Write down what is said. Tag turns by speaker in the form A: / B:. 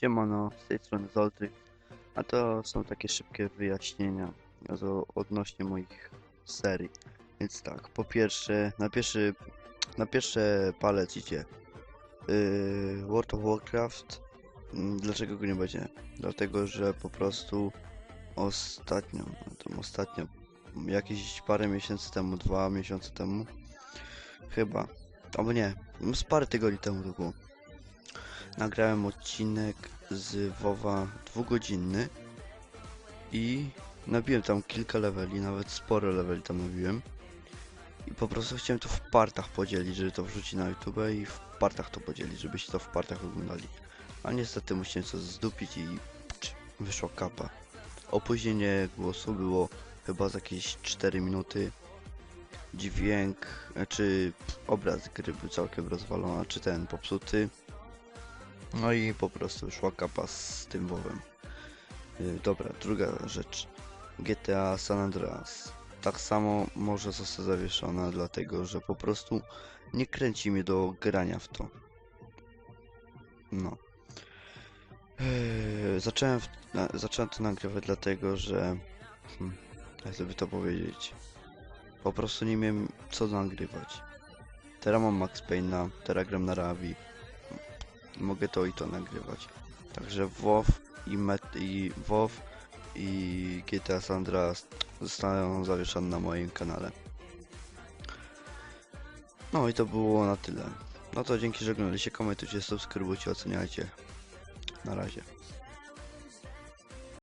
A: Siemano, z tej strony Zoltryk, a to są takie szybkie wyjaśnienia odnośnie moich serii. Więc tak, po pierwsze, na pierwszy, na pierwsze palec idzie yy, World of Warcraft. Mm, Dlaczego go nie będzie? Dlatego, że po prostu ostatnio, no ostatnio, jakieś parę miesięcy temu, dwa miesiące temu, chyba, albo nie, z parę tygodni temu to było. Nagrałem odcinek z WoWa dwugodzinny i nabiłem tam kilka leveli, nawet sporo leveli tam nabiłem. I po prostu chciałem to w partach podzielić, żeby to wrzucić na YouTube i w partach to podzielić, żebyście to w partach oglądali. A niestety musiałem coś zdupić i pcz, wyszła kapa. Opóźnienie głosu było chyba za jakieś 4 minuty. Dźwięk, czy obraz gry był całkiem rozwalony, czy ten popsuty. No i po prostu szła kapa z tym WoWem. Yy, dobra, druga rzecz. GTA San Andreas. Tak samo może zostać zawieszona, dlatego że po prostu nie kręci mnie do grania w to. No. Yy, zacząłem, w, na, zacząłem to nagrywać dlatego, że... Hmm, jak sobie to powiedzieć? Po prostu nie miałem co nagrywać. Teraz mam Max Payne'a, teraz gram na Ravi mogę to i to nagrywać. Także WoW i, Met i WoW i GTA San Andreas zostaną zawieszone na moim kanale. No i to było na tyle. No to dzięki, że oglądaliście, komentujcie, subskrybujcie, oceniajcie. Na razie.